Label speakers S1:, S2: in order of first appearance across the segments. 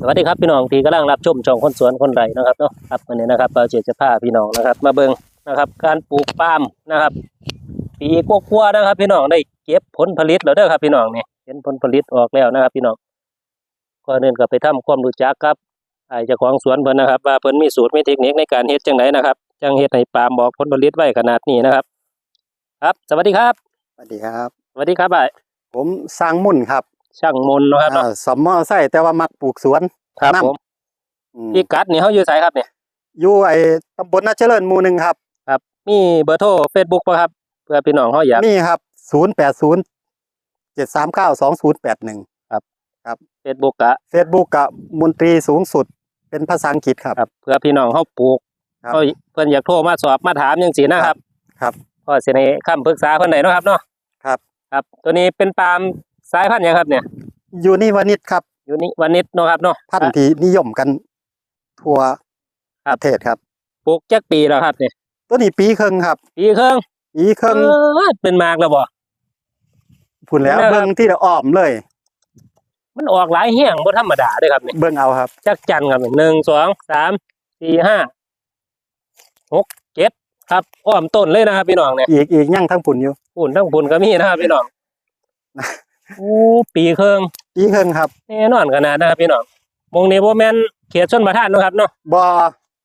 S1: สวัสดีครับพี่น้องที่กำลังรับชมช่องคนสวนคนไร่นะครับเนาะครับวันนี้นะครับเราจะพาพี่น้องนะครับ มาเบิ่งนะครับ การปลูกปาล์มนะครับ ปีกว่าๆนะครับ พี่น้องได้เก็บผลผลิตแล้วเด้อครับ พี่น้องเนี่ยเห็นผลผลิตออกแล้วนะครับ พี่น้องก่อนอื่นก็ไปทำความรู้จักกับไอ้เจ้าของสวนเพิ่นนะครับ ว่าเพิ่นมีสูตรมีเทคนิคในการเฮ็ดจังไดนะครับจังเฮ็ดให้ปาล์มบอกผลผลิตไว้ขนาดนี้นะครับ ครับ สวัสดีครับ
S2: สวัสดีครับ
S1: สวัสดีครับไอ้
S2: ผมสร้างมุ่นครับ
S1: ช่างมนต์เนาะครับเนาะ
S2: อ่าสมมอไส้แต่ว่ามักปลูกสวน
S1: ครับ
S2: น้ำ
S1: ผม
S2: อืม
S1: พี่กัดนี่เฮาอยู่ไสครับเนี่ย
S2: อยู่ไอ้ตำบลนาเจริญหมู่หนึ่งครับ
S1: ครับ มีเบอร์โทร Facebook ป่ะครับ เพื่อพี่น้องเขาอยาก
S2: นี่ครับศูนย์แปดศูนย์เจ็ดสามเก้าสองศูนย์แปดหนึ่ง
S1: Facebook กะ
S2: เฟซบุ๊กกับมนตรีสูงสุดเป็นภาษาอังกฤษครับ
S1: ครับ เพื่อพี่น้องเขาปลูก
S2: ครับ
S1: เขาเพิ่นอยากโทรมาสอบมาถามจังซี่นะครับ
S2: ครับ
S1: ก็สิให้คำปรึกษาเพิ่นได้เนาะครับเนาะ
S2: ครับ
S1: ครับ ตัวนี้เป็นปาล์ม สายพันธุ์หยังครับเนี่ย
S2: อยู่นี่วานิดครับ
S1: อยู่นี่วันนิดเนาะครับเนาะ
S2: พันธุ์ที่นิยมกันทั่ว
S1: ครั
S2: ป
S1: บ
S2: ระเทศครับ
S1: ปลูกจักปีแล้วครับเนี่ย
S2: ตัวนี้ปีครึ่งครับ
S1: ปีครึ่ง
S2: ปีครึ่ง
S1: เออเป็นมากแล้วบ่
S2: พุ่นแล้ว
S1: นะครับ
S2: เบิ้งที่เราอ้อมเลย
S1: มันออกหลายแห้งบ่ธรรมดาเด้อครับเนี่ย
S2: เบิ้งเอาครับ
S1: จักจันครับหนึ่งสองสามสี่ห้าหกเจ็ดครับอ้อมต้นเลยนะครับพี่น้องเนี่ย
S2: อีกอีกยั่งทั้งปุ่นอยู่
S1: ปุ่นทั้งปุ่นก็มีนะครับพี่น้อง โอ้ปีเครื่อง
S2: ปีครึ่งครับ
S1: แน่นอนขนาดนะครับพี่น้องมงนี้โบแมนเขตชนประทานเนาะครับเนาะ
S2: บ่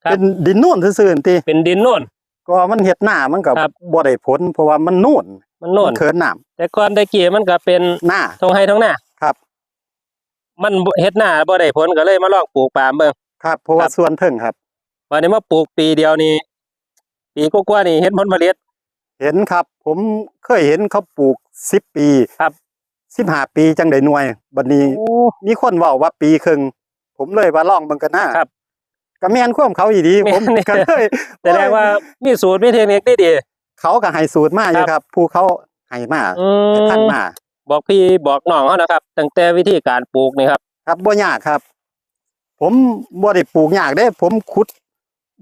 S1: ครับ
S2: เป็นดินนุ่นซื่อๆติ
S1: เป็นดินโน่น
S2: ก็มันเฮ็ดหน้ามันก็
S1: ครับ
S2: บ่ได้ผลเพราะว่ามันนุ่น
S1: มันโน่น
S2: มัเขินน้ำ
S1: แต่ก่อนตะกี้มันก็เป็น
S2: หน้า
S1: ทงไห้ทงหน้า
S2: ครับ
S1: มันบ่เฮ็ดหน้าบ่ได้ผลก็เลยมาลองปลูกปาล์มเบิ่ง
S2: ครับ เพราะว่า
S1: ครับ
S2: ส่วนเทิงครับ
S1: วันนี้มาปลูกปีเดียวนี่ปีกว่าๆนี่เห็นผลผลิต
S2: เห็นครับ ผมเคยเห็นเขาปลูก10ปี
S1: ครับ
S2: 15ปีจังได้หน่วยบัดนี้
S1: โอ้
S2: มีคนเว้าว่าปีครึ่งผมเลยว่าลองเบิ่งกันนะครับก็แม่นความเขาอีดี
S1: แม่น
S2: ผมก็เลย
S1: แสดงว่ามีสูตรมีเทคนิคที่ดี
S2: เขาก็ให้สูตรมาอยู่ครับ ผู้เขาให้มา
S1: อื
S2: ให้ท่าน
S1: ม
S2: มา
S1: บอกพี่บอกน้องเขานะครับ ตั้งแต่วิธีการปลูกนี่ครับ
S2: ครับบ่ยากครับ ผมบ่ได้ปลูกยากเด้ ผมขุด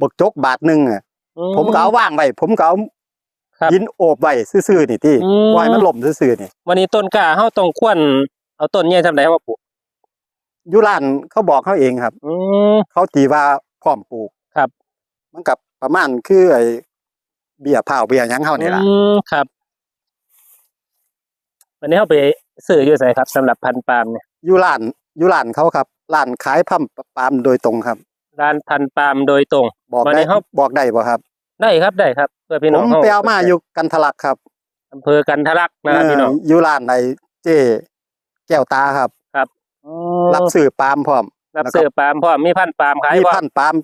S2: บกจกบาทหนึงอะ
S1: อื
S2: ผมก็เอาว่างไว้ผมก็เอา
S1: ครับ
S2: ดินโอบไว้ซื่อๆนี่ที่
S1: อืม
S2: ปล่อยมันล่มซื่อๆนี่
S1: วันนี้ต้นกล้าเฮาต้องควรเอาต้นใหญ่ทำไดมาปลูก
S2: อยู่ร้านเขาบอกเขาเองครับ
S1: อืม
S2: เขาตีว่าพร้อมปลูก
S1: ครับ
S2: มันกับประมาณคือไอ้เบี้ยเผาเบี้ยหยังเฮานี่ล่ะ
S1: อืมครับ วันนี้เฮาไปซื้ออยู่ไสครับสำหรับพันธุ์ปาล์มเนี่ย
S2: อยู่ร้านอยู่ร้านเขาครับร้านขายพัมปาล์มโดยตรงครับ
S1: ร้านพันธุ์ปาล์มโดยตรง
S2: บอก
S1: วัน
S2: ได้
S1: นี้เขา
S2: บอกได้บ่ครับ
S1: ได้ครับได้ครับเพื่อพี่
S2: ผ
S1: น้อง
S2: ม
S1: เฮา
S2: ไปเอามาอยู่กันทะลักครับ
S1: อำเภอกันทะลักนะครับพี่น้อง
S2: เอยู่ร้านไอ้เจ้แก้วตาครับ รับซื้อปาล์มพร้อม
S1: รับซื้อปาล์มพร้อมมีพันธุ์ปาล์มขาย
S2: มี
S1: พร้อ
S2: พั
S1: ม
S2: นธุ์ปาล์ม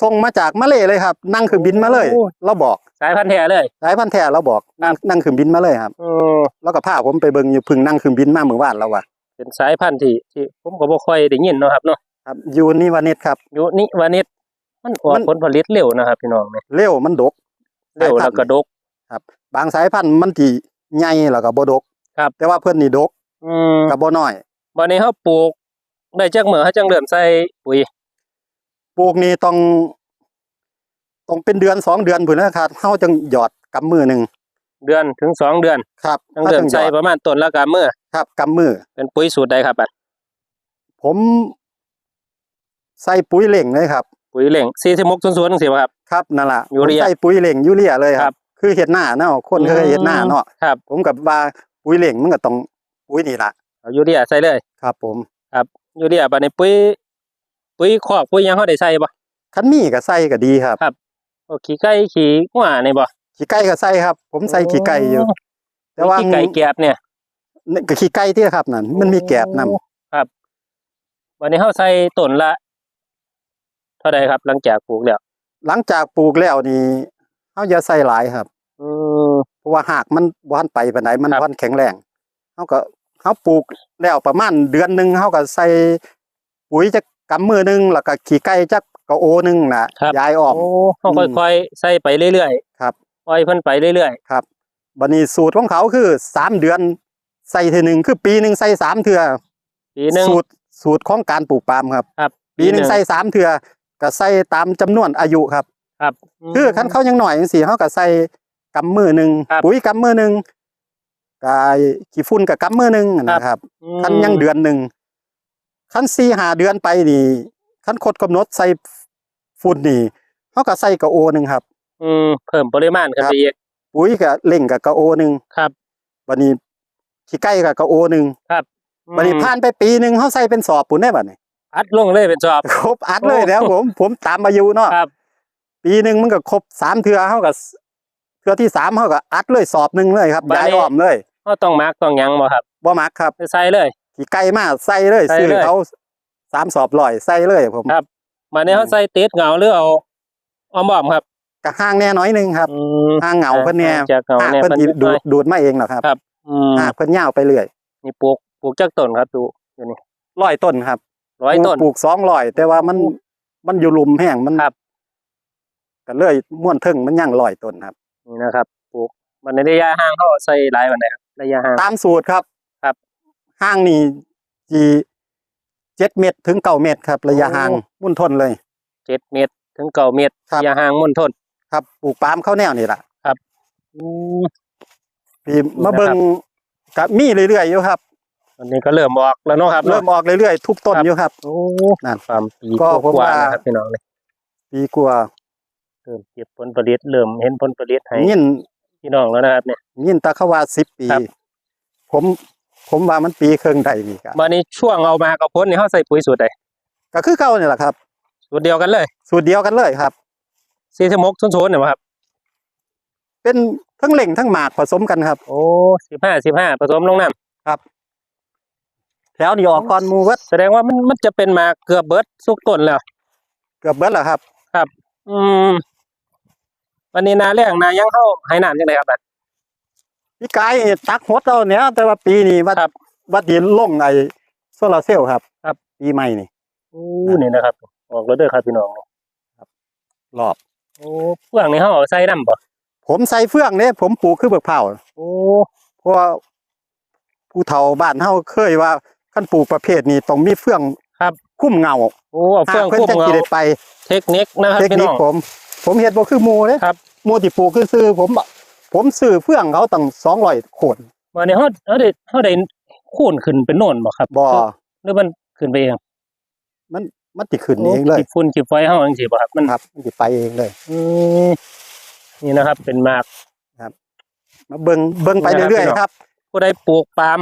S2: ส่งมาจากมาเลเลยครับ นั่งเครื่องบินมาเลย
S1: โอ้
S2: เราบอก
S1: สายพันธุ์แท้เลย
S2: สายพันธุ์แท้เราบอกนั่งนั่งเครื่องบินมาเลยครับ
S1: อืม
S2: แล้วก็พาผมไปเบิ่งอยู่เพึ่งนั่งเครื่องบินมาเมื่อวานแล้วว่ะ
S1: เป็นสายพันธุ์ที่ที่ผมก็บ่ค่อยได้ยินเนาะครับเนาะ
S2: ครับอยู่นี่วานิดครับ
S1: อยู่นี่วานิด มันออก
S2: มัน
S1: ผลผลิตเร็วนะครับพี่น้องเนี่ย
S2: เร็วมันดก
S1: เร็วแล้วก็ดก
S2: บางสายพันธุ์มันที่ใหญ่แล้วก็บ่ดก
S1: ครับ
S2: แต่ว่าเพิ่นนี่ดก
S1: อืม
S2: ก็บ่น้อย
S1: วันนี้เฮาปลูกได้จักมื้อเฮาจังเริ่มใส่ปุ๋ย
S2: ปลูกนี่ต้องต้องเป็นเดือนสองเดือนพุ่นนะครับเฮาจังหยอดกำมือหนึง
S1: เดือนถึงสองเดือน
S2: ครับ
S1: จังเริ่ม
S2: หย
S1: ใส่
S2: อด
S1: ประมาณต้นละกะมื้อ
S2: ครับกำมือ
S1: เป็นปุ๋ยสูตรใดครับบัด
S2: ผมใส่ปุ๋ยเหล่งเลยครับ
S1: ปุ๋ยเหล่ง4600จังซี่บ่ครับ
S2: ครับนั่นล่ะ
S1: ยูเรีย
S2: ผมใส่ปุ๋ยเหล่งยูเรียเลยค
S1: ครั
S2: รับ บ คือเฮ็ดหน้าเนาะคนเคยเฮ็ดหน้าเนาะ
S1: ครับ
S2: ผมกับว่าปุ๋ยเหล่งมันก็ต้องปุ๋ยนี่ล่ะ
S1: เอายูเรียใส่เลย
S2: ครับ ผม
S1: ยูเรียบัดนี้ปุ๋ยปุ๋ยคอกปุ๋ยหยังเฮาได้ใส่บ่
S2: คันมีก็ใส่ก็ดีครับ
S1: ครับโอ้ขี้ไก่ขี้งัวนี่บ่
S2: ขี้ไก่ก็ใส่ครับ ผมใส่ขี้ไก่อยู่ แต่ว่า
S1: ขี้ไก่แกบเนี่ย
S2: นี่ก็ขี้ไก่ที่ครับนั่นมันมีแกบนํ
S1: ครับ วันนี้เฮาใส่ต้นละเท่าใดครับหลังจากปลูกแล้ว
S2: หลังจากปลูกแล้วนี่เฮาอย่าใส่หลายครับ
S1: อืม
S2: เพราะว่าหากมันบ่ทันไปปานใดมัน
S1: ครับ
S2: บ่ทันแข็งแรงเฮาก็เฮาปลูกแล้วประมาณเดือนหนึงเฮาก็ใส่ปุ๋ยจักกำมือหนึงแล้วก็ขี้ไก่จักกะโอหนึงน่ะ
S1: ครับ
S2: ยายออก
S1: โอ้เฮา
S2: อืม
S1: ค่อยๆใส่ไปเรื่อย
S2: ครับ
S1: ๆปล่อยเพิ่นไปเรื่อย
S2: ครับบัดนี้สูตรของเขาคือสามเดือนใส่เทื่อหนึงคือปีหนึงใส่สามเทื่อ
S1: ๆปีหนึง
S2: สูตรสูตรของการปลูกปาล์มครับ
S1: ครับ
S2: ปีหนึงใส่สามเทื่อ ก็ใส่ตามจำนวนอายุครับ
S1: ครับ
S2: คือคันเขายังหน่อยจังซี่เขาก็ใส่กำมือหนึ่ง
S1: ครับ
S2: ปุ๋ยกำมือหนึ่งกายขี้ฝุ่นกับกำมือหนึ่งนะครับ
S1: อืม
S2: คันยังเดือนหนึ่งคันสี่หาเดือนไปนี่คันคดกำหนดใส่ฝุ่นนี่เขาก็ใส่กระโอหนึ่งครับ
S1: อืมเพิ่มปริมาณขึ้น
S2: ครับ
S1: ไปอีก
S2: ปุ๋ยก็เล่งกับกระโอหนึ่ง
S1: ครับ
S2: บัดนี้ขี้ไก่กับกระโอหนึ่งบัดนี้ผ่านไปปีหนึ่งเขาใส่เป็นสอบปุ่นได้บัดนี้
S1: อัดลงเลยเป็นจอบ
S2: ครบอัดเลย
S1: โอ้
S2: แล้วผม ผมตามอายุเนาะ
S1: ครับ
S2: ปีหนึ่งมันก็ครบสามเทือเขาก็เทือที่สามเขาก็อัดเลยสอบหนึ่งเลยครับ
S1: บัดนี้
S2: ย้ายอ้อมเลย
S1: ก็ต้องมาร์กต้องหยังบ่ครับ
S2: บ่มักครับ
S1: ใส่เลย
S2: ขี้ไก่มาใส่เลย
S1: ใส่
S2: ซื้อ
S1: เลย
S2: เขาสามสอบลอยใส่เลยผม
S1: ครับมาเนี่ย
S2: อืม
S1: เขาใส่ติดเหงาหรือเอาอ้อมบอมครับ
S2: กะห้างแน่น้อยหนึงครับ
S1: อืม
S2: ห้างเหงาเพิ่นแน่
S1: จากเหงา
S2: หาก
S1: เนี่ย
S2: เพิ่น
S1: เพิ่น
S2: สิ
S1: นิดห
S2: ดู
S1: น่อ
S2: ด
S1: ย
S2: ดูดมาเองหรอกครับ
S1: ครับอืม
S2: หากเพิ่นยาวไปเรื่อย
S1: นี่ปลูกปลูกจากต้นครับดู
S2: ร้อยต้นครับ
S1: ร้อยต้น
S2: ปลูกสองร้อยแต่ว่ามันมันอยู่หลุมแห้งมัน
S1: ครับ
S2: ก็เลยม่วนเทึงมันยังร้อยต้นครับ
S1: นี่นะครับปลูกมันในระยะห่างเขาใส่หลายวันไหนครับระยะห่าง
S2: ตามสูตรครับ
S1: ครับ
S2: ห้างนี่จีเจ็ดเมตรถึงเก้าเมตรครับ ระยะ
S1: โอ้
S2: ห่างมุ่นทนเลย
S1: เจ็ดเมตร ถึงเก้าเมตร
S2: ครับ
S1: ระยะห่างมุ่นทน
S2: ครับปลูกปาล์มเข้าวแนวนี่แหละ
S1: อืม
S2: พี่มา
S1: นะครับ
S2: เบิ่งกับมีเรื่อยๆอยู่ครับ
S1: อันนี้ก็เริ่มออกแล้วเนาะครับ
S2: เริ่มออกเรื่อยๆทุกต้น
S1: ครับ
S2: อยู่ครับ
S1: โอ้
S2: นั่น
S1: ความปี
S2: ก็
S1: ก
S2: ผม
S1: ว่า
S2: ว่า
S1: ๆนะครับพี่น้องเลย
S2: ปีกว่า
S1: เริ่มเก็บผลผลิตเริ่มเห็นผลผลิตให้
S2: ยิน
S1: พี่น้องแล้วนะครับเนี่ย
S2: ยินตะเขาว่าสิบปี
S1: ครับ
S2: ผม ผมว่ามันปีครึ่งใดนี่ครับ
S1: มาในช่วงเอามากับพ้นนี่เขาใส่ปุ๋ยสูตรใด
S2: ก็คือเก่านี่แหละครับ
S1: สูตรเดียวกันเลย
S2: สูตรเดียวกันเลยครับ
S1: สี่สิบหกศูนย์ศูนย์เนี่ยครับ
S2: เป็นทั้งเหล่งทั้งหมากผสมกันครับ
S1: โอ้สิบห้าสิบห้าผสมลงน้
S2: แถวนี้ออกก่อนหมูเวัดำ
S1: แสดงว่ามันมันจะเป็นมาเกือบเบิดสุกต้นแล้ว
S2: เกือบเบิดแล้วครับ
S1: อืมวันนี้นาแรงนายังเข้าให้น้ำยังไงครับบัด
S2: พี่กายนี่ตักหดเอาเนี้ยแต่ว่าปีนี้วัด
S1: ครับ
S2: วัดดินลงไอ้โซลาร์เซลล์ครับ
S1: ครับ
S2: ปีใหม่นี่
S1: โอ้นี่นะครับ ออกแล้วเด้อครับพี่น้อง
S2: รอบ
S1: โอ้เฟื่องนี่เขาเอาใส่น้ำบ่
S2: ผมใส่เฟื่องเนี่ยผมปลูกคือเบิกเผา
S1: โอ้
S2: เพราะว่าผู้เฒ่าบ้านเฮาเคยว่า ขั้นปลูกประเภทนี้ต้องมีเฟื่อง
S1: ครับ
S2: คุ้มเงา
S1: โอ้เอาเฟื่อง
S2: หากเพิ่น
S1: คุ้ม
S2: จัง
S1: เงา
S2: สิได้ไป
S1: เทคนิคนะครับ
S2: เทค
S1: พี่
S2: นิ
S1: น้
S2: ค
S1: อง
S2: ผม ผมเฮ็ดบ่คือหมู่เด้
S1: ครับ
S2: หมู่ที่ปลูกคือซื้อผมผมซื้อเฟื่องเขาตั้ง200โคน
S1: วันนี้เขาเขาได้เขาได้คูณขึ้นเป็นโน่นบ่ครับ
S2: บ่
S1: หรือมันขึ้นไปเอง
S2: มันสิขึ้นเองเลย
S1: ขีดฝุ่นขีดไฟเขาจังซี่บ่ครับมัน
S2: ครับมันสิไปเองเลย
S1: อืมนี่นะครับ เป็นหมาก
S2: มาเบิ่งเบิ่งไป
S1: นะครับ
S2: เรื่อย
S1: พี่น้อง
S2: ๆครับ
S1: ผู้ใดปลูกปาล์ม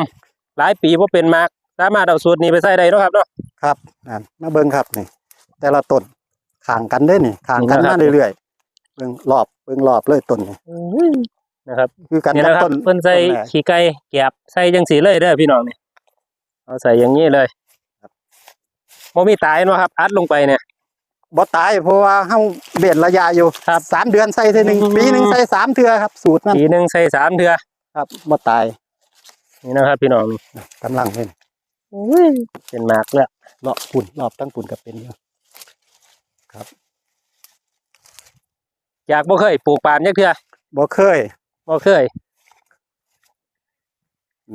S1: หลายปีบ่เป็นหมาก สามารถเอาสูตรนี้ไปใส่ได้เนาะครับเนาะ
S2: ครับนั่นมาเบิ่งครับนี่ แต่ละต้นข้างกันเด้นี่ข้างกัน
S1: นี่นะครั
S2: มา
S1: บ
S2: เรื่อยๆเบิ่งรอบเบิ่งรอบเลยต้นนี่
S1: นะครับ
S2: คือกัน
S1: นี่
S2: กับ
S1: นะครับ
S2: ต้น
S1: เพิ่นใส่
S2: ต้นแรก
S1: ขี้ไก่แกบใส่จังสีเลยเด้อพี่น้องนี่เอาใส่อย่างนี้เลยบ่มีตายเนาะครับ อัดลงไปเนี่ย
S2: บ่ตายเพราะว่าเฮาเบียดระยะอยู่
S1: ครับ
S2: สามเดือนใส่เทื่อหนึง
S1: อืม
S2: ปีหนึงใส่สามเทื่อครับ สูตรนั้น
S1: ปีหนึงใส่สามเทื่อ
S2: ครับบ่ตาย
S1: นี่นะครับ พี่น้องนี่
S2: กำลังเป็น
S1: เป็นหมากแล้ว
S2: รอบปุ่นรอบตั้งปุ่นก็เป็นอยู่
S1: อยากบ่เคยปลูกปาล์มจักเทื่อ
S2: บ่เคย
S1: บ่เคย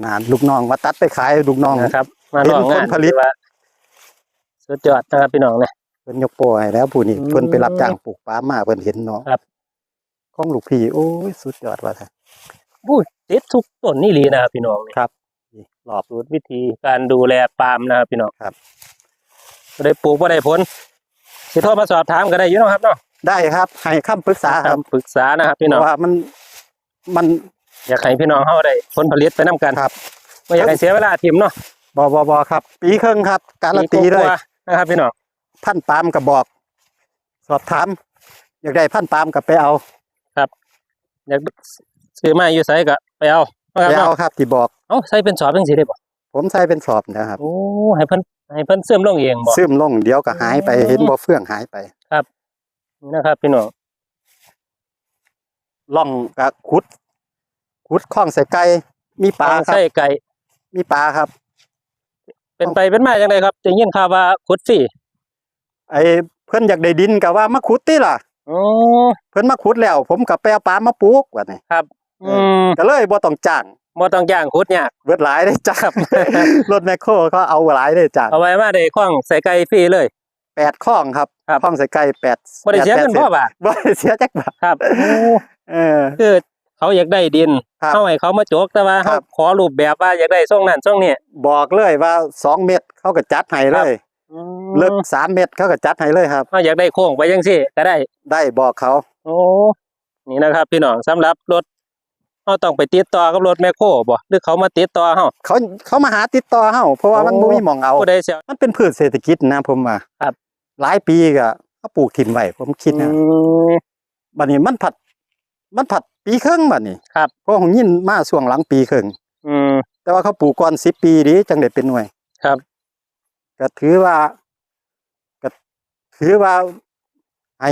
S2: นานลูกน้องมาตัดไปขายลูกน้อง
S1: นะครับ มา
S2: เห็น
S1: ลองงาน
S2: ผลผลิต
S1: ถือว่าสุดยอดนะครับพี่น้องเนี่ย
S2: เพิ่นยกโปรให้แล้วผู้นี้
S1: อืม
S2: เพิ่นไปรับจ้างปลูกปาล์มมาเพิ่นเห็นเนาะ
S1: ครับ
S2: ของลูกพี่โอ้ยสุดยอดว่าท่าน
S1: อู้ติดทุกต้นนี่ลีนะครับพี่น้องนี่
S2: นี่รอบ
S1: สูตรวิธีการดูแลปาล์มนะครับพี่น้อง
S2: ครับ
S1: บ่ได้ปลูกบ่ได้ผลสิโทรมาสอบถามก็ได้อยู่เนาะครับเนาะ
S2: ได้ครับให้คำปรึกษาครับ
S1: ปรึกษานะครับพี่
S2: เพ
S1: น้อง
S2: ราะว่ามันมัน
S1: อยากให้พี่น้องเฮาได้ผลผลิตไปนํกัน
S2: ครับ
S1: ไม่อยากให้เสียเวลาทิมเนาะ
S2: บอบอบอครับ ปีครึ่งครับ การันตีเลย
S1: กว่าๆนะครับ พี่น้อง
S2: พันปาล์มกับบอก สอบถาม อยากได้พันปาล์มกับไปเอา
S1: อยากซื้อมาอยู่ไสก็ไปเอานะ ค
S2: ไป
S1: รับ
S2: เอา
S1: เนาะ
S2: ครับที่บอก
S1: เอ้าใส่เป็นสอบจังซี่ได้บ่
S2: ผมใส่เป็นสอบนะครับ
S1: โอ้ให้เพิ่นให้เพิ่นเสื่อมลงเองบ่
S2: ซึมลงเดี๋ยวก็หายไป
S1: อืม
S2: เห็นบ่เฟื่องหายไป
S1: นี่นะครับพี่น้อง
S2: ล่องกับขุดขุดคล้องใส่ไก่มีปลาครับ
S1: ใส่ไก่
S2: มีปลาครับ
S1: เป็นไปเป็นมาจังไดครับได้ยินข่าวว่าขุดฟรี
S2: ไอ้เพิ่นอยากได้ดินก็ว่ามาขุดติล่ะ
S1: โอ้
S2: เพิ่นมาขุดแล้ว ผมก็ไปเอาปลามาปลูกว่านี่
S1: อืม
S2: ก็เลยบ่ต้องจ้าง
S1: บ่ต้องจ้างขุดยาก
S2: เบิดหลายได้จ้าง
S1: ครับ
S2: รถแมคโครเขาเอาหลายได้จ้าง
S1: เอาไว้มาได้คล้องใส่ไก่ฟรีเลย
S2: แปดข้องครับ
S1: ครับ
S2: ข้องใส่ไก่แปด
S1: บ่ได้เสียเงิน
S2: แป
S1: พ่อ
S2: ด
S1: บาท
S2: บ่ได้เสียจักบาท
S1: ครับโอ้
S2: เออ
S1: คือเขาอยากได้ดิน
S2: ครับ
S1: เขาให้เขามาโจกแต่ว่า
S2: ครั
S1: เขา
S2: บ
S1: ขอรูปแบบว่าอยากได้ช่องนั้นช่องนี้
S2: บอกเลยว่าสองเม็ดเขาก็จัดให้เลยเลิกสามเม็ดเขาก็จัดให้เลยครับ
S1: เขาอยากได้โค้งไปยังสิก็ได้
S2: ได้บอกเขา
S1: โอ้นี่นะครับพี่น้องสำหรับรถ เขาต้องไปติดต่อกับรถแมคโครบ่หรือเขามาติดต่อเฮา
S2: เขาเขามาหาติดต่อเฮาเพราะว่ามัน
S1: โอ้
S2: บ่มีหมองเอา
S1: ผู้ใดเสีย
S2: มันเป็นพืชเศรษฐกิจนะผมว่า
S1: ครับ
S2: หลายปีก็เขาปลูกถิ่นไว้ผมคิดนะ
S1: อืม
S2: บัดนี้มันผัด มันผัดปีครึ่งบัดนี้
S1: ครับ
S2: เพราะผมยินมาช่วงหลังปีครึ่ง
S1: อืม
S2: แต่ว่าเขาปลูกก่อนสิบปีดีจังได้เป็นหน่วย
S1: ครับ
S2: ก็ถือว่าก็ถือว่าให้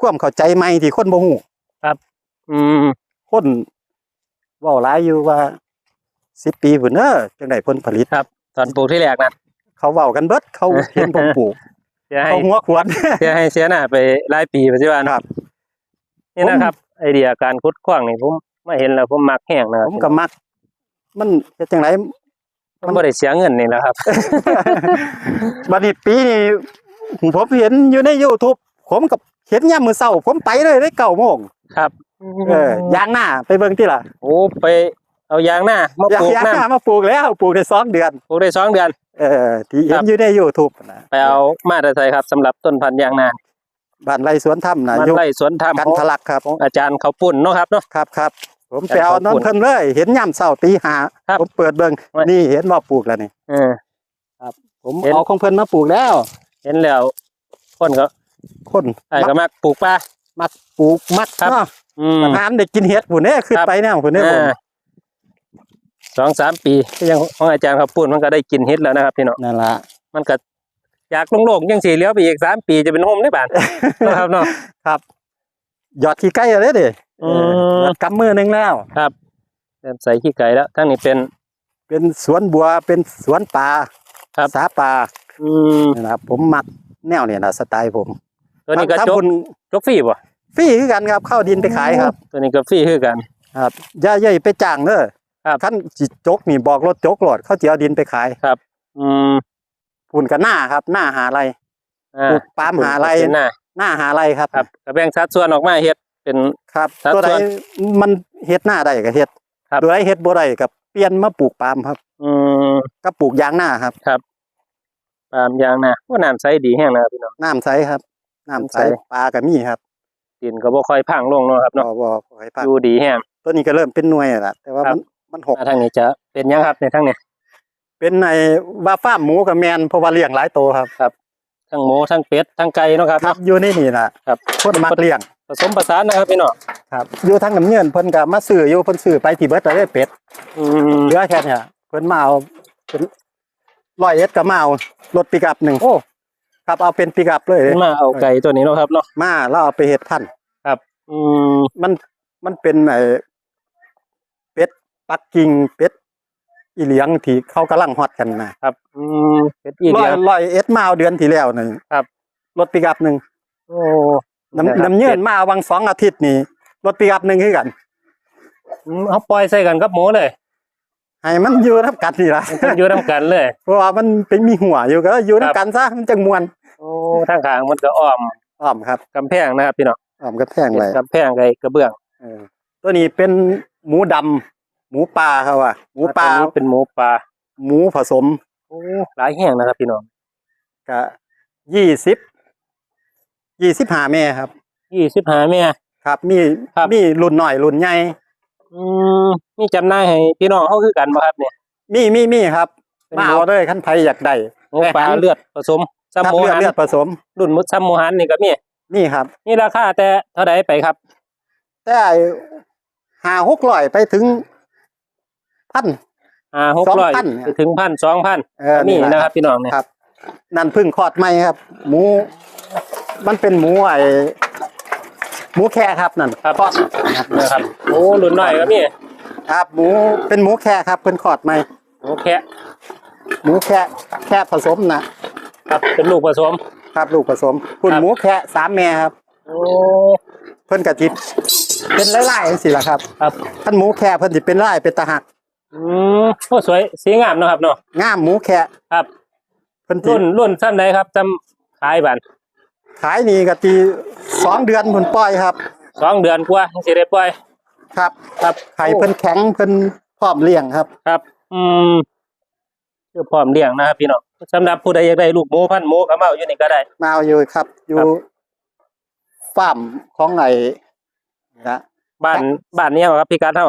S2: ความเข้าใจใหม่ที่คนบ่ฮู้
S1: อืม
S2: คนเว้าหลายอยู่ว่าสิบปีพุ่นเด้อจังได้ผลผลิต
S1: ตอนปลูกที่แรกนะ
S2: เขาเว้ากันเบิดเขาเห็นผมปลูก
S1: เสียให้
S2: เขาหัวขวน
S1: เสียให้เสียหน้าไปหลายปีปัจจุบัน
S2: ครับ
S1: นี่นะครับ ไอเดียการคุดขว้างนี่ผมมาเห็นแล้วผมมักแห้งนะค
S2: ผ
S1: รับ
S2: มก็มัก มันเฮ็ดจังได
S1: ผมบ่ได้เสียเงินนี่แหละครับ
S2: บัดนี้ปีนี้ผมเห็นอยู่ใน YouTube ผมกับเห็นยามมื้อเช้า ผมไปเลยได้9โมง
S1: ครับ
S2: เออย่างหน้าไปเบิ่งติล่ะ
S1: โอ้ไปเอายางหน้ามา
S2: อยา
S1: ป
S2: ก
S1: ลูก
S2: อยาก
S1: น้
S2: หน้ามาปลูกแล้วปลูกได้สองเดือนำ
S1: ปลูกได้สองเดือน
S2: เออที่
S1: ค
S2: เห็
S1: รั
S2: น
S1: บ
S2: อยู่ใน YouTube นะ
S1: ไปเอามาแต่ไสครับสำหรับต้นพันธุ์ยางนา
S2: บ้านไร่สวนถ้ำนะ
S1: มัน
S2: อยู่
S1: ไร่สวนธรรม
S2: กัน
S1: ของ
S2: ทะลักครับ
S1: ของอาจารย์เขาปุ่นเนาะครับเนาะ
S2: ครับครับผม
S1: กัน
S2: ไปเอา
S1: ขอบ
S2: น้อง
S1: คุณ
S2: เพิ่นเลย เห็นย่ำเช้าตีห้า
S1: ครับ
S2: ผมเปิดเบิ่ง
S1: ไว้
S2: นี่เห็นว่าปลูกแล้วนี่
S1: เออ
S2: ผม
S1: เห็น
S2: เอาของเพิ่นมาปลูกแล้ว
S1: เห็นแล้วคนก็
S2: คน
S1: ไอ้ก็มักปลูกป่า
S2: มักปลูกมัก
S1: ครับ
S2: เนาะ
S1: อืม
S2: ประธานได้กินเห็ดพุ่นเด้ขึ้น
S1: ครับ
S2: ไปแนวพุ่นเด้ผม
S1: อ่าสองสามปีก็ยังของอาจารย์เขาปุ่นมันก็ได้กินเฮ็ดแล้วนะครับพี่น้อง
S2: นั่นล่ะ
S1: มันก็อยากโลงๆยังสี่เลี้ยวไปอีกสามปีจะเป็นโฮมได้บ้านนะครับเนาะ
S2: ครับยอดขี้ไก่แล้วเด้
S1: อืม
S2: เออกำมือหนึงแล้ว
S1: เริ่มใส่ขี้ไก่แล้วทั้งนี้เป็น
S2: เป็นสวนบัวเป็นสวนปลา
S1: ครับ
S2: สาปลา
S1: อืม
S2: นี่นะครับผมมักแนวเนี่ยนะสไตล์ผม
S1: ตัวนี้ก็
S2: ถ้า
S1: จก
S2: คุณ
S1: จกฟรีบ่
S2: ฟรีคือกันครับเข้าดินไปขายครับ
S1: ตัวนี้ก็ฟรีคือกัน
S2: ครับอย่าอย่าไปจ้างเด้อ
S1: ครับ
S2: ขั้นจิจกนี่บอกรถจกโหลดเขาจะเอาดินไปขาย
S1: อืม
S2: พุ่นกับหน้าครับ หน้าหาไร
S1: อ่า
S2: ปลูกปาล์มหาไร
S1: เป็นหน้า
S2: หน้าหาไรครับ
S1: ครับก็แบ่งสัดส่วนออกมาเฮ็ดเป็น
S2: ครับ
S1: สัด
S2: ตัวใด
S1: ส่วน
S2: มันเฮ็ดหน้าได้ก็เฮ็ด
S1: ครับ
S2: ตัวใดเฮ็ดบ่ได้ก็เปลี่ยนมาปลูกปาล์มครับ
S1: อืม
S2: ก็ปลูกยางหน้าครับ
S1: ปาล์มยางนาว่าน้ำใสดีแห้งนะครับพี่น้อง
S2: น้ำใสครับน้ำใส
S1: น้ำใส
S2: ปลาก็มีครับ
S1: ดินก็บ่ค่อยพังลงเนาะครับ
S2: บ่
S1: เนาะ
S2: บ่บ่ให้พัก
S1: อยู่ดีแห้ง
S2: ตัวนี้ก็เริ่มเป็นหน่วยแล้วล่ะแต่ว่า
S1: ครั
S2: มั
S1: บ
S2: นมันหก
S1: มาทางนี้จะเป็นยังครับในทางนี้
S2: เป็นในว่าฟาร์มหมูกับแมนเพราะว่าเลี้ยงหลายตัวครับ
S1: ทั้งหมูทั้งเป็ดทั้งไก่เนาะครับ
S2: ครับอยู่ในนี่น่ะ
S1: ครับ
S2: คนมักเลี้ยง
S1: ผสมผสานนะครับพี่น้อง
S2: ครับอยู่ทางน้ำเงินเพิ่นก็มาซื้ออยู่เพิ่นซื้อไปที่เบิดแล้วได้เป็ด
S1: อืม
S2: เหลือแค่เนี่ยเพิ่นมาเอาเป็นร้อยเอ็ดก็มาเอารถปิกอัพหนึ่ง
S1: โอ้
S2: ครับเอาเป็นปิกอัพเลย
S1: ขึ้นมาเอาไก่ตัวนี้เนาะครับเนาะ
S2: มาแล้วเอาไปเฮ็ดพันธุ์
S1: อืม
S2: มันมันเป็นไอ้เป็ดปักกิ่งเป็ดอีเหลียงที่เขากำลังฮอตกันนะครับ
S1: อืมเป็ดอี
S2: ร้อ
S1: เดี
S2: ย
S1: ยว
S2: ร้อยเอ็ดมาเอาเดือนที่แล้วนี่
S1: ครับ
S2: รถปิกอัพหนึ่ง
S1: โอ้
S2: น้ำน้ำเงินมาวังสองอาทิตย์นี่รถปิกอัพหนึ่งคือกัน
S1: อืมเขาปล่อยใส่กันกับหมูเลย
S2: ให้มันอยู่นับกันนี่ละ
S1: มันอยู่นํกันเลย
S2: เพราะว่ามันเป็นมีหัวอยู่ก็อยู่นับกันซะมันจังมวน
S1: โอ้ทางข้างมันก็อ้อม
S2: อ้อมครับ
S1: กำแพงนะครับพี่น้อง
S2: อ้อมกระแพงไว้
S1: กำแพงไก่กระเบื้อง
S2: เออตัวนี้เป็นหมูดำหมูป่าครับว่าหมูป่า
S1: ตัวนี้เป็นหมูป่า
S2: หมูผสม
S1: โอ้หลายแห้งนะครับพี่น้อง
S2: กะยี่สิบยี่สิบห้าแม่ครับ
S1: ยี่สิบห้าเมีย
S2: ครับ มี
S1: ครับ
S2: มีรุ่นหน่อยรุ่นใหญ่
S1: อืมมีจำหน่ายให้พี่น้องเขาคือกันบ่ครับเนี่ย
S2: มีมีมีครับ
S1: เป็น
S2: มา
S1: หมู
S2: เอาเลยขั้นไผอยากได้
S1: หมูป่า
S2: แม่หัน
S1: เลือดผสมซัม
S2: ครับ
S1: โม
S2: เลือด
S1: หัน
S2: เลือดผสม
S1: รุ่นมุดซัมโมหันนี่ก็มี
S2: นี่ครับ
S1: นี่ราคาแต่เท่าใดไปครับ
S2: แต่หาหกร้อยไปถึงพัน
S1: อ่าหกร้อย
S2: 2,000เนี่ย
S1: ถึงพันสองพัน
S2: เออ
S1: นี่
S2: แหล
S1: นะครับพี่น้องเนี่ย
S2: ครับ นั่นเพึ่งคลอดใหม่ครับ หมู มันเป็นหมูไอหมูแค่ครับนั่น
S1: ครับ
S2: คลอด
S1: นะครับโอ้รุ่นน้อยก็มี
S2: ครับหมูเป็นหมูแค่ครับเพิ่นคลอดใหม่
S1: หมูแคะ
S2: หมูแค่แค่ผสมนะครับ
S1: เป็นลูกผสม
S2: ครับลูกผสมคุณ
S1: ครับ
S2: หมูแค่สามแม่ครับ
S1: โอ้
S2: เพิ่นกะจิเป็นไล่ๆจังซี่ล่ะครับ
S1: ครับ
S2: ท่านหมูแค่เพิ่นสิเป็นไล่เป็นตาหัก
S1: อืมโอ้สวยสีงามเนาะครับเนาะ
S2: งามหมูแค่
S1: ครับ
S2: เพิ่นสิ
S1: รุ่นรุ่นซ้ำใดครับจำขายบัน
S2: ขายนี่กะตีสองเดือนเพิ่นปล่อยครับ
S1: สองเดือนกว่าสิได้ปล่อย
S2: ครับ
S1: ครับ
S2: ไข่เพิ่นแข็งเพิ่นพร้อมเลี้ยงครับ
S1: ครับ อืมคือพร้อมเลี้ยงนะครับพี่น้อง สำหรับผู้ใดอยากได้ลูกหมูพันธุ์หมูก็มาเอาอยู่นี่ก็ได้
S2: มาเอาอยู่ครับ อยู่
S1: ครับ
S2: ฟาร์มของไอ้นะ
S1: บ้านบ้านเนี้ยครับพี่กัดเฮา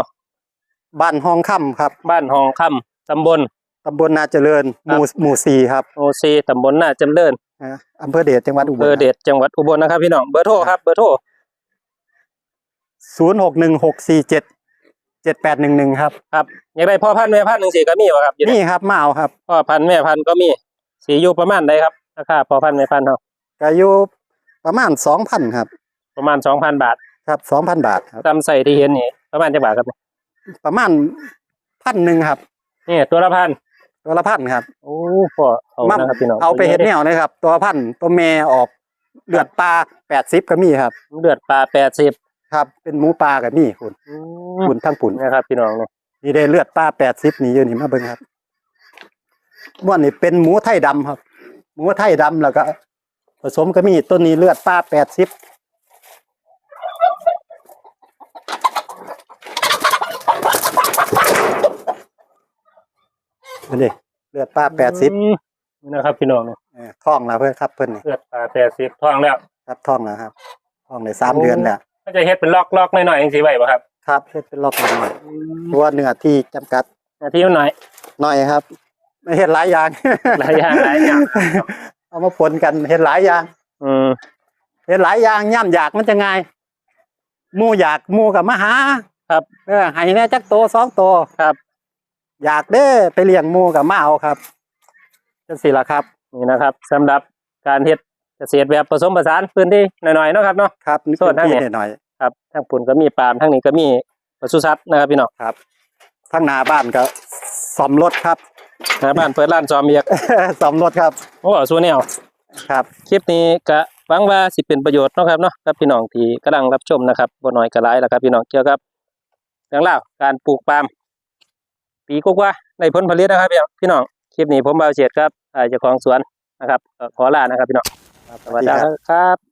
S2: บ้านห้องค่ำครับ
S1: บ้านหองคำตำบล
S2: ตำบลนาเจริญหมู่หมู่สี่ครับ
S1: โอซีตำบลน่าจำเริญ
S2: นะอำเภอเดชจังหวัดอุบล
S1: เบอร์เดชจังหวัดอุบลนะครับพี่น้องเบอร์โทรครับเบอร์โทร
S2: ศูนย์หกหนึ่งหกสี่เจ็ด เจ็ดแปดหนึ่งหนึ่งครับ
S1: ครับอยากได้พ่อพันธุ์แม่พันธุ์หนึ่งสี่ก็มีวะครับอยู่นี่
S2: นี่ครับมาเอาครับ
S1: พ่อพันธุ์แม่พันธุ์ก็มีสีอยู่ประมาณใดครับราคาพ่อพันธุ์แม่พันธุ์เฮา
S2: ก็อยู่ประมาณสองพันครับ
S1: ประมาณสองพันบาท
S2: ครับสองพันบาทครับ
S1: ตามใส่ที่เห็นนี่ประมาณจะบาทครับ
S2: ประมาณพันหนึ่งครับ
S1: นี่ตัวละพัน
S2: ตัวละพันครับ
S1: โอ้พ่อเอานะครับพี่น้อง
S2: เอาไปเห็ดแนวเลยครับ ตัวพันตัวแม่ออกเลือดปลาแปดสิบก็มีครับ
S1: เลือดปลาแปดสิบ
S2: ครับ เป็นหมูปลาก็มีคุณ คุณทั้งปุ่น
S1: นะครับ พี่น้องเนี่ย
S2: นี่ได้เลือดปลาแปดสิบนี่อยู่นี่มาเบิ่งครับม้วนนี่เป็นหมูไทยดำครับ หมูไทยดำแล้วก็ ผสมก็มีต้นนี้เลือดปลาแปดสิบนี่เลือดปลาแปดสิบ
S1: อืมนี่นะครับพี่น้องเนี่ย
S2: ท้องแล้วเพื่อนครับเพื่อนนี่
S1: เลือดปลาแปดสิบท้องแล้ว
S2: ครับท้องแล้วครับท้องในสามเดือนแล้ว
S1: ก็จะเฮ็ดเป็นล็อกล็อกๆหน่อยๆเองสิไหวป่ะครับ
S2: ครับเฮ็ดเป็นรอบหน่อยเพราะว่าเนื้อที่จำกัด
S1: นาทีมันหน่อย
S2: หน่อยครับไม่เห็นหลายอย่าง
S1: หลายอย่างหลายอย่าง
S2: เอามาผลกันเห็นหลายอย่าง
S1: อืม
S2: เห็นหลายอย่างย่ำอยากมันจะง่ายหมู่อยากหมู่กับมาหา
S1: ครับ
S2: เออให้แน่จักโตสองโต
S1: ครับ
S2: อยากเด้ไปเลี้ยงหมู่กับมาเอาครับจังสิล่ะครับ
S1: นี่นะครับสำหรับการเฮ็ดเกษตรแบบผสมผสานพื้นที่หน่อยๆเนาะครับเนาะ
S2: ครับนี่
S1: โทษนะ
S2: พื้น
S1: เนี่
S2: ที่
S1: ย
S2: หน่อย
S1: ครับทั้งปุ่นก็มีปาล์มทั้งนี้ก็มีปศุสัตว์นะครับพี่น้อง
S2: ๆครับทั้งหน้าบ้านก็ซ่อมรถครับ
S1: หน้าบ้านเปิดร้านจอมเบียก
S2: ซ่อมรถครับ
S1: โอ้สู้แนว
S2: ครับ
S1: คลิปนี้ก็หวังว่าสิเป็นประโยชน์เนาะครับเนาะกับพี่น้องที่กำลังรับชมนะครับบ่น้อยก็หลายแล้วครับพี่น้องเกี่ยวกับเรื่องราวการปลูกปาล์มปีกว่าๆในผลผลิตนะครับพี่น้องพี่น้องคลิปนี้ผมบ่าวเฉียดครับอ่าเจ้าของสวนนะครับก็ขอลานะครับพี่น้อง
S2: ครับ
S1: สวัสดีครับ